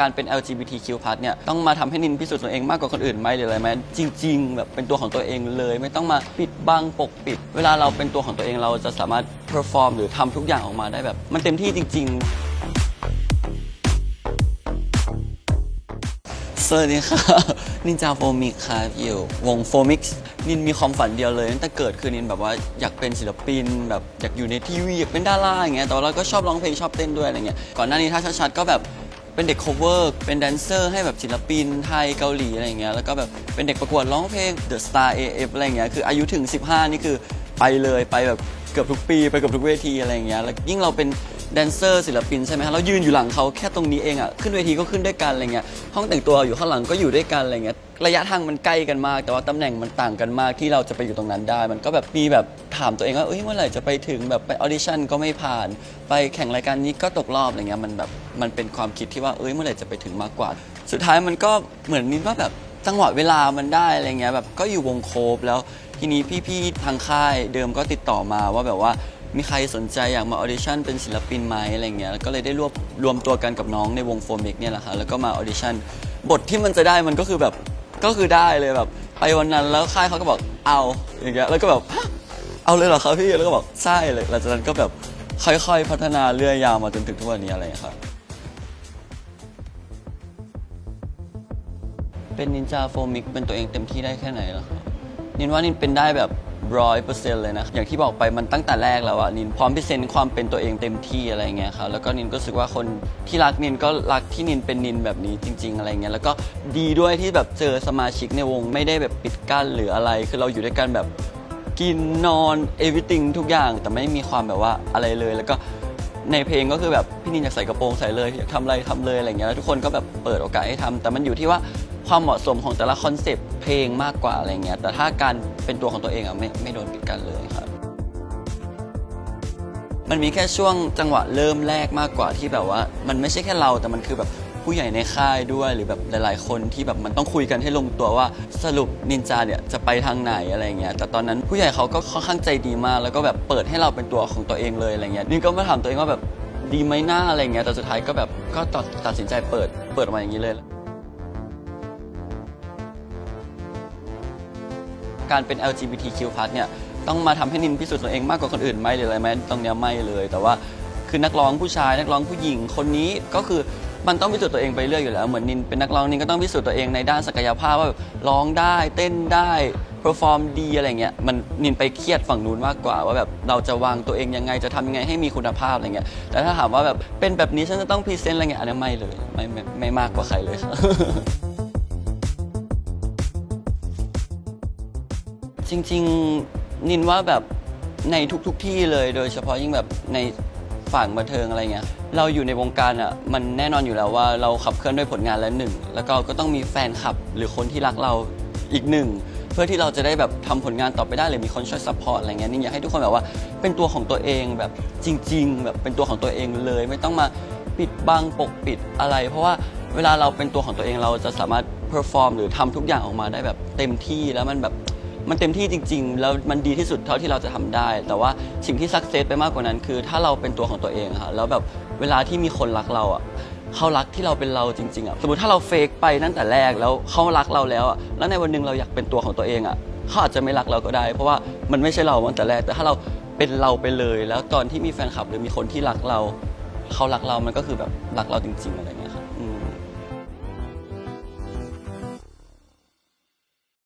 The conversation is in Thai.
การเป็น LGBTQ+ เนี่ยต้องมาทำให้นินพิสูจน์ตัวเองมากกว่าคนอื่นไหมหรืออะไรไหมจริง ๆ แบบเป็นตัวของตัวเองเลย ไม่ต้องมาปิดบังปกปิด เวลาเราเป็นตัวของตัวเองเราจะสามารถ perform หรือทำทุกอย่างออกมาได้แบบ มันเต็มที่จริง ๆ สวัสดีค่ะนินจาโฟมิกครับอยู่วงโฟมิกนินมีความฝันเดียวเลยตั้งแต่เกิดคือนินแบบว่าอยากเป็นศิลปิน แบบอยากอยู่ในทีวีอยากเป็นดาราอย่างเงี้ยแต่ว่าเราก็ชอบร้องเพลงชอบเต้นด้วยอะไรเงี้ยก่อนหน้านี้ถ้าชัดๆก็แบบ เป็นเด็ก cover เป็นแดนเซอร์ให้แบบศิลปินไทยเกาหลีอะไรเงี้ยแล้วก็แบบเป็นเด็กประกวดร้องเพลง The Star AF อะไรเงี้ยคืออายุถึง 15 นี่คือไปเลยไปแบบเกือบทุกปีไปเกือบทุกเวทีอะไรเงี้ยแล้วยิ่งเราเป็น แดนเซอร์ศิลปินใช่ไหมฮะเรายืนอยู่หลังเขาแค่ตรงนี้เองอะขึ้นเวทีก็ขึ้นด้วยกันอะไรเงี้ยห้องแต่งตัวอยู่ข้างหลังก็อยู่ด้วยกันอะไรเงี้ยระยะทางมันใกล้กันมาก แต่ว่าตำแหน่งมันต่างกันมากที่เราจะไปอยู่ตรงนั้นได้ มันก็แบบมีแบบถามตัวเองว่าเอ้ยเมื่อไหร่จะไปถึงแบบไปออดิชั่นก็ไม่ผ่าน ไปแข่งรายการนี้ก็ตกรอบอะไรเงี้ยมันแบบมันเป็นความคิดที่ว่าเอ้ยเมื่อไหร่จะไปถึงมากกว่า สุดท้ายมันก็เหมือนนิดว่าแบบจังหวะเวลามันได้อะไรเงี้ยแบบก็อยู่วงโคฟแล้วทีนี้พี่ๆทางค่ายเดิมก็ติดต่อมาว่าแบบว่า มีใครสนใจอยากมาออดิชั่นเป็นศิลปินไหมอะไรเงี้ยแล้วก็เลยได้รวบรวมตัวกันกับน้องในวงโฟมิกเนี่ยแหละค่ะแล้วก็มาออดิชั่นบทที่มันจะได้มันก็คือแบบก็คือได้เลยแบบ ไปวันนั้นแล้วค่ายเขาก็บอกเอาอย่างเงี้ยแล้วก็แบบเอาเลยเหรอครับพี่แล้วก็บอกใช่เลยหลังจากนั้นก็แบบค่อยๆ พัฒนาเรื่อยยาวมาจนถึงทุกวันนี้อะไรเงี้ยครับเป็นนินจาโฟมิกเป็นตัวเองเต็มที่ได้แค่ไหนล่ะครับนินว่านินเป็นได้แบบ ร้อยเปอร์เซ็นต์เลยนะ อย่างที่บอกไปมันตั้งแต่แรกแล้วอะนินพร้อมพิเศษความเป็นตัวเองเต็มที่อะไรเงี้ยครับแล้วก็นินก็รู้สึกว่าคนที่รักนินก็รักที่นินเป็นนินแบบนี้จริง ๆ อะไรเงี้ยแล้วก็ดีด้วยที่แบบเจอสมาชิกในวงไม่ได้แบบปิดกั้นหรืออะไร คือเราอยู่ด้วยกันแบบกินนอน everything ทุกอย่างแต่ไม่มีความแบบว่าอะไรเลย แล้วก็ในเพลงก็คือแบบพี่นินอยากใส่กระโปรงใส่เลยอยากทำอะไรทำเลยอะไรเงี้ยแล้วทุกคนก็แบบเปิดโอกาสให้ทำแต่มันอยู่ที่ว่า ความเหมาะสมของแต่ละคอนเซปต์เพลงมากกว่าอะไรเงี้ยแต่ถ้าการเป็นตัวของตัวเองอะไม่ไม่โดนปิดกั้นเลยครับ มันมีแค่ช่วงจังหวะเริ่มแรกมากกว่าที่แบบว่า มันไม่ใช่แค่เราแต่มันคือแบบผู้ใหญ่ในค่ายด้วยหรือแบบหลาย ๆ คนที่แบบมันต้องคุยกันให้ลงตัวว่าสรุปนินจาเนี่ยจะไปทางไหนอะไรเงี้ยแต่ตอนนั้นผู้ใหญ่เขาก็ค่อนข้างใจดีมาก แล้วก็แบบเปิดให้เราเป็นตัวของตัวเองเลยอะไรเงี้ยนินก็มาถามตัวเองว่าแบบดีไหมหน้าอะไรเงี้ยแต่สุดท้ายก็แบบก็ตัดตัดสินใจเปิดเปิดออกมาอย่างนี้เลย การเป็น LGBTQ+ เนี่ยต้องมาทำให้นินพิสูจน์ตัวเองมากกว่าคนอื่นไหมหรืออะไรไหมตรงเนี้ยไม่เลย แต่ว่าคือนักร้องผู้ชายนักร้องผู้หญิงคนนี้ก็คือมันต้องพิสูจน์ตัวเองไปเรื่อยอยู่แล้วเหมือนนินเป็นนักร้องนินก็ต้องพิสูจน์ตัวเองในด้านศักยภาพว่าร้องได้เต้นได้เพอร์ฟอร์มดีอะไรเงี้ยมันนินไปเครียดฝั่งนู้นมากกว่า ว่าแบบเราจะวางตัวเองยังไงจะทำยังไงให้มีคุณภาพอะไรเงี้ยแต่ถ้าถามว่าแบบเป็นแบบนี้ฉันจะต้องพรีเซนต์อะไรเงี้ยอันนี้ไม่เลยไม่ไม่ไม่มากกว่าใครเลยครับ จริง ๆนินว่าแบบในทุกๆทที่เลย โดยเฉพาะยิ่งแบบในฝั่งบันเทิงอะไรเงี้ยเราอยู่ในวงการอะมันแน่นอนอยู่แล้วว่าเราขับเคลื่อนด้วยผลงานแล้วหนึ่งแล้วก็ก็ต้องมีแฟนคลับหรือคนที่รักเราอีกหนึ่งเพื่อที่เราจะได้แบบทำผลงานต่อไปได้หรือมีคนช่วยซัพพอร์ตอะไรเงี้ยนินอยากให้ทุกคนแบบว่าเป็นตัวของตัวเองแบบจริง ๆ แบบเป็นตัวของตัวเองเลย ไม่ต้องมาปิดบังปกปิดอะไร เพราะว่าเวลาเราเป็นตัวของตัวเองเราจะสามารถเพอร์ฟอร์มหรือทำทุกอย่างออกมาได้แบบเต็มที่แล้วมันแบบ มันเต็มที่จริง ๆ แล้วมันดีที่สุดเท่าที่เราจะทำได้ แต่ว่าสิ่งที่สักเซสไปมากกว่านั้น คือถ้าเราเป็นตัวของตัวเองค่ะแล้วแบบเวลาที่มีคนรักเราอะเขารักที่เราเป็นเราจริงๆอะสมมติถ้าเราเฟกไปตั้งแต่แรกแล้วเขารักเราแล้วอะแล้วในวันหนึ่งเราอยากเป็นตัวของตัวเองอะเขาอาจจะไม่รักเราก็ได้ เพราะว่ามันไม่ใช่เราตั้งแต่แรก แต่ถ้าเราเป็นเราไปเลย แล้วตอนที่มีแฟนคลับหรือมีคนที่รักเราเขารักเรามันก็คือแบบรักเราจริง ๆอะไรเงี้ย